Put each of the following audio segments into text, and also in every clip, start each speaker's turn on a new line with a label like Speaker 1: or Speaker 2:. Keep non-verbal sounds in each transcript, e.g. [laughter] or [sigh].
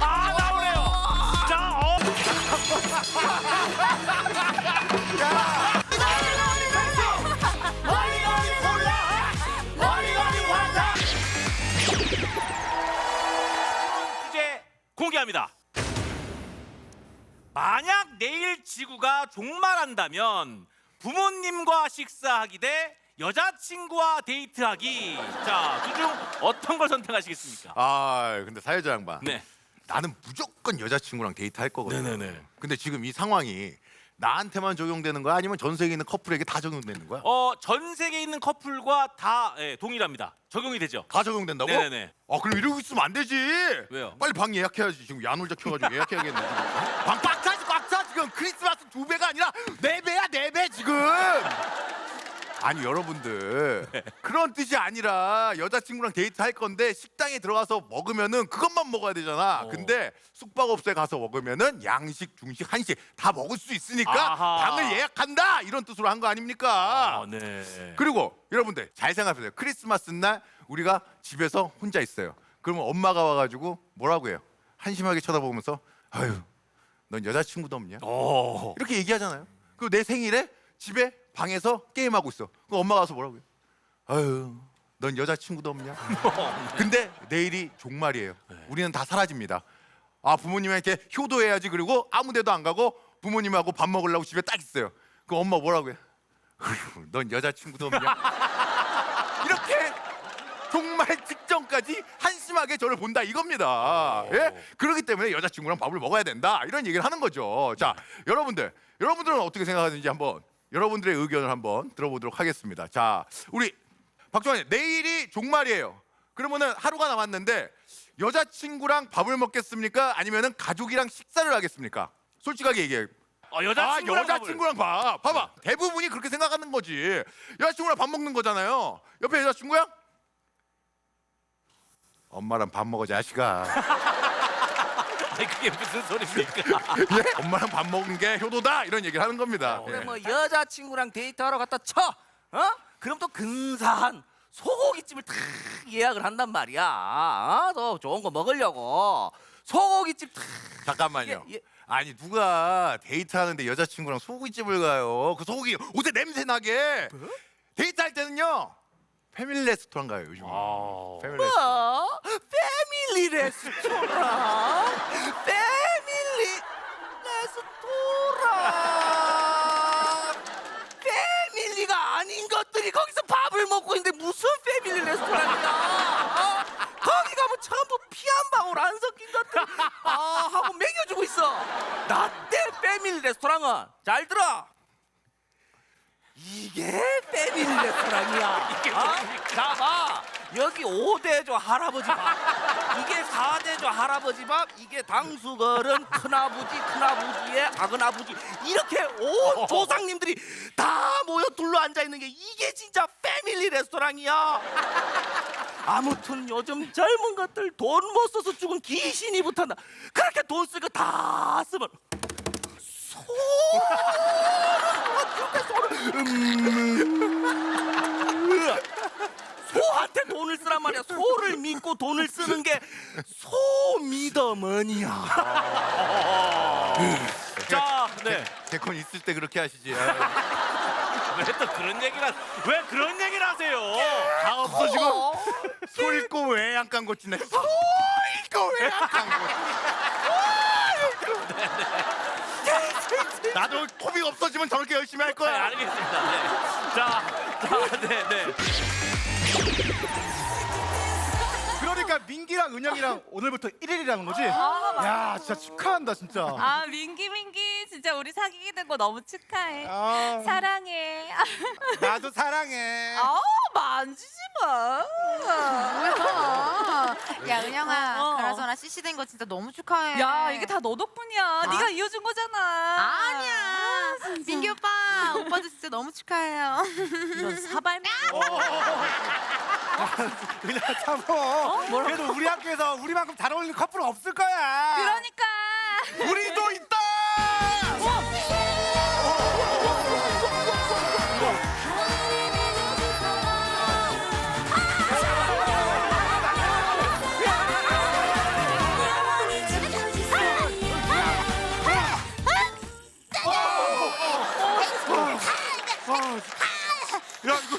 Speaker 1: 아 나오네요. 자, 어. 주제 공개합니다. 만약 내일 지구가 종말한다면 부모님과 식사하기 대 여자친구와 데이트하기. 자, 둘중 어떤 걸 선택하시겠습니까?
Speaker 2: 아 근데 사회자 양반
Speaker 1: 네.
Speaker 2: 나는 무조건 여자친구랑 데이트할 거거든
Speaker 1: 네네네.
Speaker 2: 근데 지금 이 상황이 나한테만 적용되는 거야 아니면 전 세계에 있는 커플에게 다 적용되는 거야?
Speaker 1: 어, 전 세계에 있는 커플과 다 예, 동일합니다. 적용이 되죠.
Speaker 2: 다 적용된다고?
Speaker 1: 네네네.
Speaker 2: 아 그럼 이러고 있으면 안 되지
Speaker 1: 왜요?
Speaker 2: 빨리 방 예약해야지 지금 야놀자 켜가지고 예약해야겠네 지금. 방꽉 차지 꽉 차 지금 크리스마스 두 배가 아니라 네 아니 여러분들 그런 뜻이 아니라 여자친구랑 데이트 할 건데 식당에 들어가서 먹으면은 그것만 먹어야 되잖아
Speaker 1: 어.
Speaker 2: 근데 숙박업소에 가서 먹으면은 양식 중식 한식 다 먹을 수 있으니까
Speaker 1: 아하.
Speaker 2: 방을 예약한다 이런 뜻으로 한 거 아닙니까
Speaker 1: 아, 네.
Speaker 2: 그리고 여러분들 잘 생각해보세요. 크리스마스 날 우리가 집에서 혼자 있어요. 그러면 엄마가 와가지고 뭐라고 해요? 한심하게 쳐다보면서 아유, 넌 여자친구도 없냐?
Speaker 1: 오.
Speaker 2: 이렇게 얘기하잖아요. 그리고 내 생일에 집에 방에서 게임하고 있어. 그럼 엄마가 와서 뭐라고 해요? 아유, 넌 여자친구도 없냐? [laughs] 근데 내일이 종말이에요. 우리는 다 사라집니다. 아 부모님한테 효도해야지 그리고 아무 데도 안 가고 부모님하고 밥 먹으려고 집에 딱 있어요. 그 엄마 뭐라고 해? 어휴, 넌 여자친구도 없냐? [laughs] 이렇게 정말 직전까지 한심하게 저를 본다 이겁니다. 예? 그렇기 때문에 여자친구랑 밥을 먹어야 된다 이런 얘기를 하는 거죠. 자, 여러분들, 여러분들은 어떻게 생각하는지 한번 여러분들의 의견을 한번 들어보도록 하겠습니다. 자, 우리 박종환 내일이 종말이에요. 그러면은 하루가 남았는데 여자친구랑 밥을 먹겠습니까? 아니면은 가족이랑 식사를 하겠습니까? 솔직하게 얘기해.
Speaker 1: 어,
Speaker 2: 아
Speaker 1: 여자친구랑 밥을.
Speaker 2: 여자친구랑 밥 봐봐 대부분이 그렇게 생각하는 거지 여자친구랑 밥 먹는 거잖아요 옆에 여자친구야? 엄마랑 밥 먹어 자식아
Speaker 1: 아니 그게 무슨 소리입니까?
Speaker 2: 예? 엄마랑 밥 먹은 게 효도다 이런 얘기를 하는 겁니다
Speaker 1: 어,
Speaker 2: 예.
Speaker 3: 그래 뭐 여자친구랑 데이트하러 갔다 쳐, 어? 그럼 또 근사한 소고기집을 탁 예약을 한단 말이야. 어? 또 좋은 거 먹으려고 소고기집 탁.
Speaker 2: 잠깐만요
Speaker 3: 예, 예.
Speaker 2: 아니 누가 데이트하는데 여자친구랑 소고기집을 가요 그 소고기 옷에 냄새 나게
Speaker 3: 뭐?
Speaker 2: 데이트할 때는요 패밀리 레스토랑 가요 요즘
Speaker 1: 아.
Speaker 2: 패밀리 레스토랑
Speaker 3: 뭐? 패밀리 레스토랑? 패밀리 레스토랑? 패밀리가 아닌 것들이 거기서 밥을 먹고 있는데 무슨 패밀리 레스토랑이야? 어? 거기 가면 전부 피 한 방울 안 섞인 것들 아 하고 먹여주고 있어. 나 때 패밀리 레스토랑은 잘 들어. 이게 패밀리 레스토랑이야. 어? 자, 봐. 여기 5대조 할아버지 밥. 이게 4대조 할아버지 밥. 이게 당수걸은 큰아버지, 큰아버지의 작은아버지. 이렇게 온 [laughs] 조상님들이 다 모여 둘러 앉아 있는 게 이게 진짜 패밀리 레스토랑이야. 아무튼 요즘 젊은 것들 돈 못 써서 죽은 귀신이 붙었나. 그렇게 돈 쓰고 다 쓰면 소 한테 돈을 쓰란 말이야. 소를 믿고 돈을 쓰는 게 소미더머니야.
Speaker 1: 자, 네.
Speaker 2: 개콘 있을 때 그렇게 하시지
Speaker 1: 왜또 그런 얘기를 하... 왜 그런 얘기를 하세요?
Speaker 2: 다 없어지고 소 읽고 왜 안깐 거지네 소 읽고 왜 안깐 거지 나도 톱이 없어지면 저렇게 열심히 할
Speaker 1: 네,
Speaker 2: 거야
Speaker 1: 알겠습니다. 네. 자, 자, 네, 네.
Speaker 4: 민기랑 은영이랑 [laughs] 오늘부터 1일이라는 거지? 야 진짜 축하한다 진짜
Speaker 5: 아 민기 민기 진짜 우리 사귀게 된 거 너무 축하해.
Speaker 4: 아,
Speaker 5: 사랑해. [laughs]
Speaker 4: 나도 사랑해
Speaker 5: 아 만지지 마.
Speaker 6: 뭐야? 야 은영아,
Speaker 5: 어.
Speaker 6: 그나저나 CC 된 거 진짜 너무 축하해.
Speaker 5: 야 이게 다 너 덕분이야. 네가 이어준 거잖아.
Speaker 6: 아니야. 민기 오빠, 오빠도 진짜 너무 축하해요.
Speaker 5: 이런 사발면. [laughs]
Speaker 4: 그냥 참어. 어? 그래도 우리 학교에서 우리만큼 잘 어울리는 커플 은 없을 거야.
Speaker 5: 그러니까.
Speaker 2: 우리도 있다.
Speaker 7: 야 이거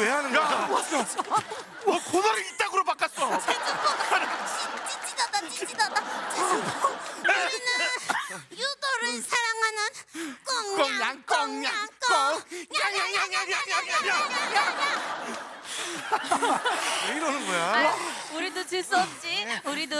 Speaker 7: 왜 하는 거야? 와 고나를 이따구로 바꿨어.
Speaker 8: 제주포가 찌찌하다 찌찌하다. 유도를 사랑하는 꽁냥 꽁냥 꽁냥 꽁냥냥냥냥냥냥냥냥냥
Speaker 7: 왜 이러는 거야?
Speaker 5: 우리도 질 수 없지. 우리도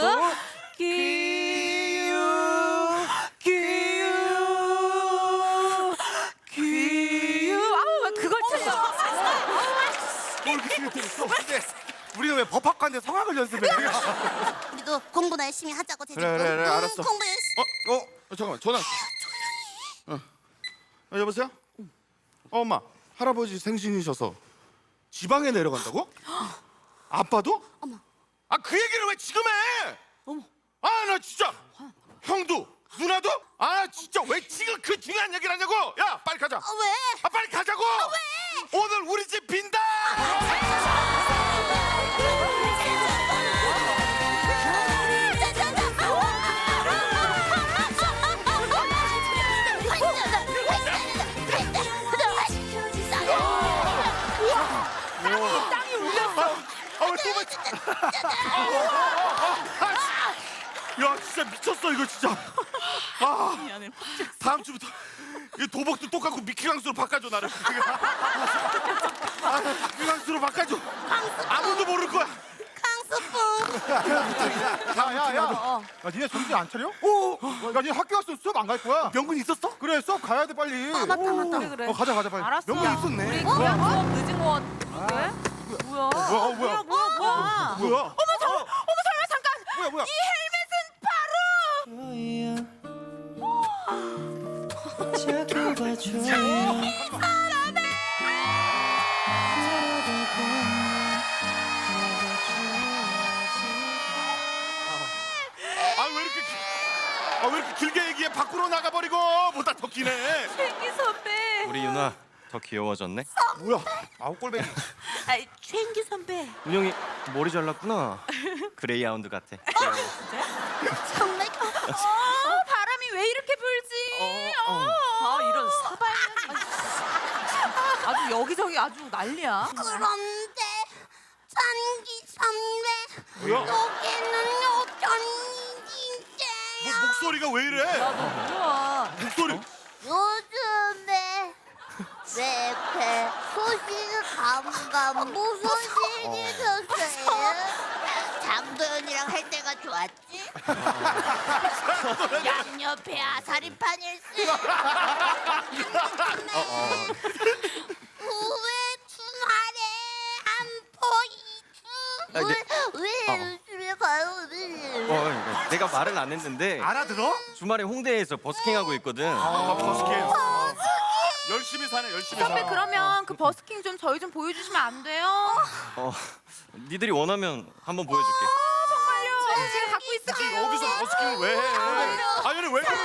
Speaker 9: 박한데 성악을 연습해. [laughs]
Speaker 8: 우리도 공부나 열심히 하자고 제주.
Speaker 7: 그래, 그래, 그래, 알았어.
Speaker 8: 공부 열심히.
Speaker 7: 어, 어, 어, 잠깐만 전화. 어, 어, 여보세요? 어, 엄마, 할아버지 생신이셔서 지방에 내려간다고? 아빠도?
Speaker 8: 어머.
Speaker 7: 아, 그 얘기를 왜 지금 해? 어머. 아, 나 진짜. 형도, 누나도? 아, 진짜 왜 지금 그 중요한 얘기를 하냐고? 야, 빨리 가자.
Speaker 8: 아, 왜?
Speaker 7: 아, 빨리 가자고.
Speaker 8: 아, 왜?
Speaker 7: 오늘 우리 집 빈다. 아, 진짜 미쳤어 이거 진짜. [laughs] 아 미안해. 다음 주부터 이 도복도 똑같고 미키강수로 바꿔줘 나를. 아, [laughs] 미키강수로 바꿔줘. 아무도 모를 거야.
Speaker 9: 강수풍. 야야야 어. 니네 정신 안 차려? 오! 야 니네 학교 갔으면 수업 안 갈 거야
Speaker 7: 명근 있었어?
Speaker 9: 그래 수업 가야 돼 빨리 아,
Speaker 8: 맞다, 맞다.
Speaker 5: 그래, 그래.
Speaker 9: 어, 가자 가자 빨리
Speaker 5: 알았어.
Speaker 9: 명분 있었네.
Speaker 5: 우리 그냥 수업 늦은 거 같은데? 아, 뭐야?
Speaker 9: 뭐야, 뭐야,
Speaker 5: 뭐야? 뭐야,
Speaker 9: 뭐야?
Speaker 5: 어머, 잠, 어머, 잠깐, 잠깐.
Speaker 9: 뭐야 뭐야
Speaker 5: 이해
Speaker 7: 아왜 아, 이렇게 길게 얘기해 밖으로 나가버리고 보다 더 기네
Speaker 5: 기 선배.
Speaker 10: 우리 유나 더 귀여워졌네.
Speaker 7: 뭐야 아홉 골뱅이
Speaker 5: 아, 최인기 선배.
Speaker 10: 운영이 머리 잘랐구나. [laughs] 그레이하운드 같아. [laughs]
Speaker 8: 정말
Speaker 5: 어, 바람이 왜 이렇게 불지? 어, 어. 어. 아 이런 사발. 아주 여기저기 아주 난리야.
Speaker 8: 그런데 산기 삼매
Speaker 7: 뭐야?
Speaker 8: 여기는 어쩐지인데요.
Speaker 7: 뭐, 목소리가 왜 이래?
Speaker 5: 뭐야?
Speaker 7: 목소리. 어?
Speaker 8: 요즘에 왜 이렇게 소식을 감감 무슨 어. 일이 있었어요? 장도연이랑 할 때가 좋았지? 양옆에 아사리판일세. 어, 어. 우회춘하래 아, 안포
Speaker 10: 이주.
Speaker 8: 왜 요즘에 가요? 왜?
Speaker 10: 어, 어, 내가 말을 안 했는데
Speaker 7: 알아들어?
Speaker 10: 주말에 홍대에서 버스킹하고 있거든.
Speaker 7: 아, 버스킹. 열심히 사네 열심히
Speaker 11: 선배
Speaker 7: 살아.
Speaker 11: 그러면 그 버스킹 좀 저희 좀 보여주시면 안 돼요?
Speaker 10: 어, 니들이 원하면 한번 보여줄게.
Speaker 11: 저 지금 갖고 있을게요.
Speaker 7: 여기서 버스킹을 왜 해? 아연이 왜 그래?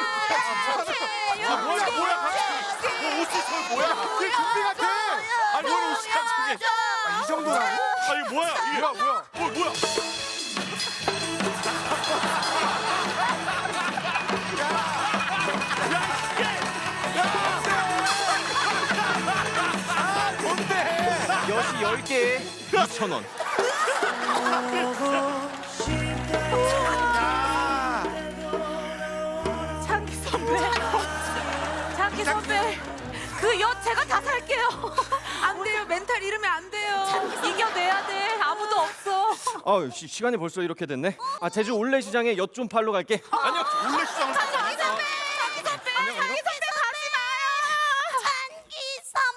Speaker 7: 뭐야 뭐야 갑자기 옷이 저 뭐야?
Speaker 9: 이게 좀비 같아.
Speaker 7: 아니 오늘 옷이
Speaker 9: 갑자기 이 정도라고?
Speaker 7: 아 이게 뭐야 이게
Speaker 9: 뭐야 뭐야?
Speaker 10: 10개에 2,000원.
Speaker 5: 장기 선배. 장기 선배. 그 엿 제가 다 살게요. 안 돼요. 멘탈 잃으면 안 돼요. 이겨내야 돼. 아무도 없어.
Speaker 10: 아 시, 간이 벌써 이렇게 됐네. 아 제주 올레 시장에 엿 좀 팔러 갈게.
Speaker 7: 아니요, 원래
Speaker 8: 시장을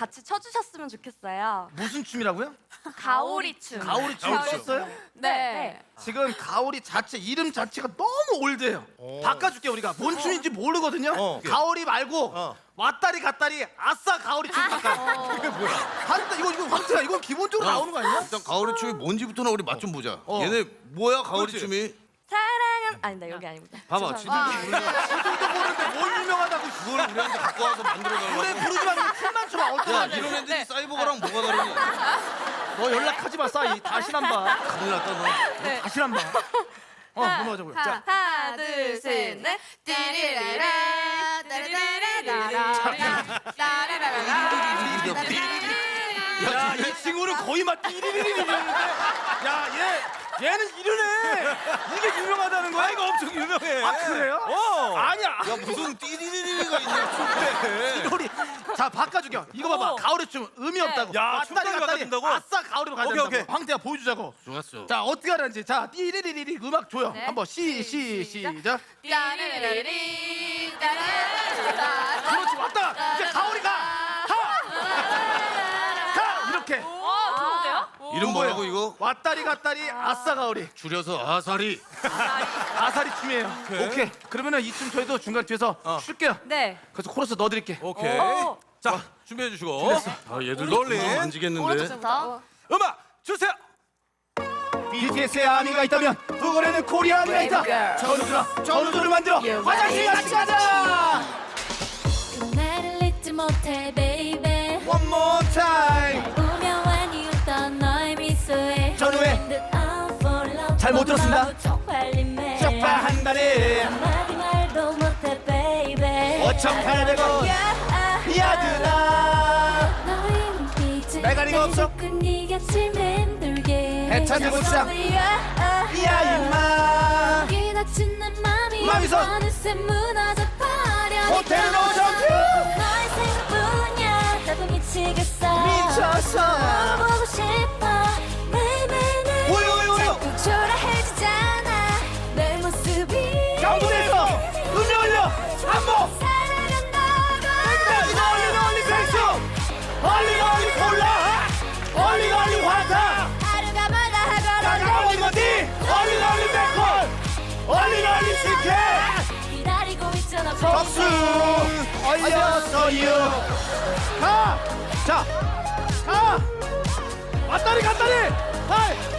Speaker 8: 같이
Speaker 12: 춰주셨으면 좋겠어요.
Speaker 4: 무슨 춤이라고요?
Speaker 12: 가오리 춤.
Speaker 4: 가오리 춤
Speaker 12: 가오리
Speaker 4: 췄어요?
Speaker 12: 네.
Speaker 4: 지금 가오리 자체 이름 자체가 너무 올드해요. 바꿔줄게 우리가 뭔 춤인지 모르거든요.
Speaker 1: 어.
Speaker 4: 가오리 말고
Speaker 1: 어.
Speaker 4: 왔다리 갔다리 아싸 가오리 춤 바꿔. 그게 뭐야? 한다 이거 이거 황태야 이건 기본적으로 나오는 거 아니야?
Speaker 13: 일단 가오리 춤이 뭔지부터는 우리 맛 좀 보자.
Speaker 4: 어.
Speaker 13: 얘네 뭐야 가오리
Speaker 1: 그렇지.
Speaker 13: 춤이?
Speaker 12: 아니다 여기 아닙니다.
Speaker 13: 봐봐,
Speaker 12: 죄송합니다.
Speaker 13: 진짜
Speaker 4: 지금도 모르는데 뭘 유명하다고
Speaker 13: 그거를 우리한테 갖고 와서 만들어
Speaker 4: 노래
Speaker 13: 달라고.
Speaker 4: 부르지 말고 춤만 춰봐
Speaker 13: 야,
Speaker 4: 어떡하냐?
Speaker 13: 이런 애들이 사이버거랑 뭐가 다르니?
Speaker 4: 너 연락하지 마 싸이 다시 안 봐.
Speaker 13: 큰일 났다 너.
Speaker 4: 다시 안 봐. 어 넘어가자고요. 자.
Speaker 12: 하나 둘셋넷 띠리라라
Speaker 4: 야, 이 친구는 거의 막 띠리리리리리는데 야, 얘 얘는 이러네. 이게 유명하다는 거야?
Speaker 1: 이거 엄청 유명해.
Speaker 4: 아, 그래요?
Speaker 1: 어.
Speaker 4: 아니야.
Speaker 13: 야 무슨 띠리리리가 있냐 춤에.
Speaker 4: 우리 자 바꿔주겨. 이거 봐봐.
Speaker 5: 오.
Speaker 4: 가오리 춤 의미 없다고.
Speaker 1: 야, 춤까지
Speaker 4: 갔다리.
Speaker 1: 바꿔준다고?
Speaker 4: 아싸 가오리로 가야
Speaker 1: 오케이,
Speaker 4: 된다고.
Speaker 1: 오케이.
Speaker 4: 황태야 보여주자고.
Speaker 13: 좋았어.
Speaker 4: 자 어떻게 하는지. 자 띠리리리리 음악 줘요.
Speaker 5: 네.
Speaker 4: 한번 시시 시작.
Speaker 5: 띠리리리
Speaker 4: 그렇지 왔다. 이제 가오리 가. 가. 가 이렇게.
Speaker 5: 와 좋은데요?
Speaker 13: 이름 뭐라고 이거?
Speaker 4: 왔다리 갔다리 아싸 가오리.
Speaker 13: 줄여서 아사리.
Speaker 4: 아사리 춤이에요. 오케이. 그러면은 이 춤 저희도 중간 뒤에서 쉴게요.
Speaker 5: 네.
Speaker 4: 그래서 코러스 넣어드릴게.
Speaker 1: 오케이.
Speaker 5: 어.
Speaker 1: 자 준비해 주시고.
Speaker 13: 아 얘들
Speaker 1: 롤링.
Speaker 13: 너무 만지겠는데.
Speaker 1: 음악 주세요.
Speaker 4: BTS의 아미가 있다면 북원에는 코리아 아미가 있다. 전우들아, 전우들을 만들어 화장실 같이 가자.
Speaker 12: 나를 잊지 못해 baby
Speaker 4: One more time. 잘 못 들었습니다.
Speaker 12: 쪽팔림에
Speaker 4: 쪽팔한다네.
Speaker 12: 한마디 말도 못해 baby
Speaker 4: 5,800원. 야드라.
Speaker 12: 너의 눈빛은
Speaker 4: 내가 리가 없어.
Speaker 12: 맴돌게
Speaker 4: 애타게 고추장. 야야 임마.
Speaker 12: 버려
Speaker 4: 호텔
Speaker 12: 미치겠어
Speaker 4: 미쳤어. 박수 올렸어요 가! 자! 가! 왔다리 갔다리! 할!